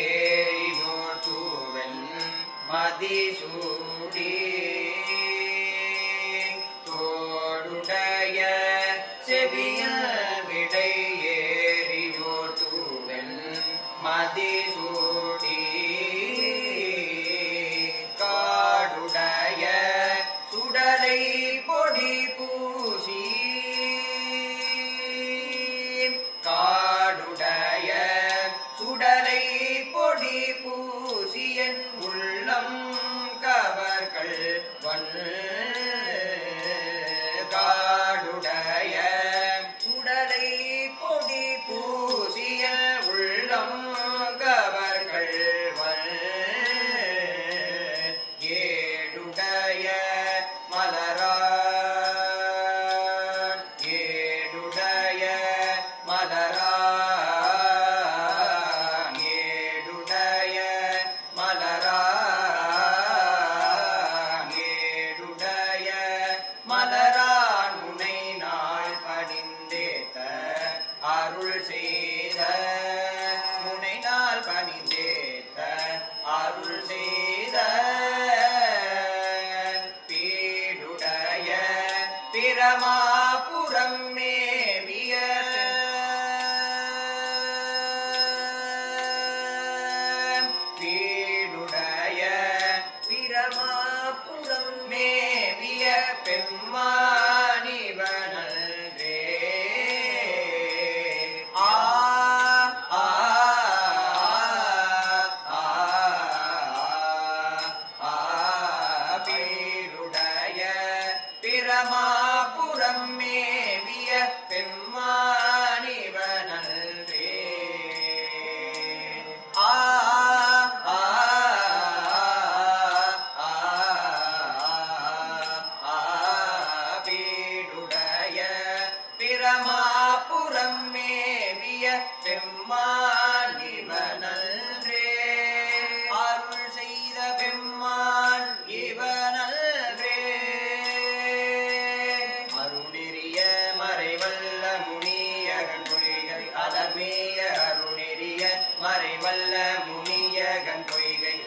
ஏறினோட்டுவன் மதிசூடி. தோடுடைய செவிய விடை ஏறினோட்டுவன் மதிசூடி. காடுடைய சுடலை அருள் செய்த முனை பணிந்தேத்த அருள் செய்த. பீடுடைய பிரமா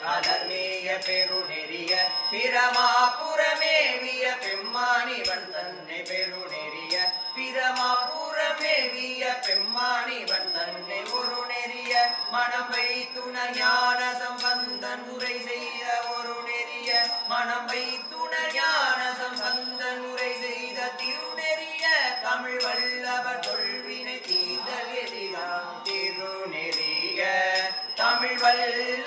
அதர்மீய பெருநெறிய பிரமாபுரமேவிய பெம்மானிவன் தன்னை பெருநெறிய பிரமாபுரமேவிய பெம்மானிவன் தன்னை ஒரு நெறிய மனம் வைத்துணர் ஞான சம்பந்தன் உரை செய்த ஒரு நெறிய மனம் வைத்துணர் ஞான சம்பந்தன் உரை செய்த திருநெறிய தமிழ் வல்லவர் தொல்வினை தீர்தல் எதிராம் திருநெறிய தமிழ் வல்ல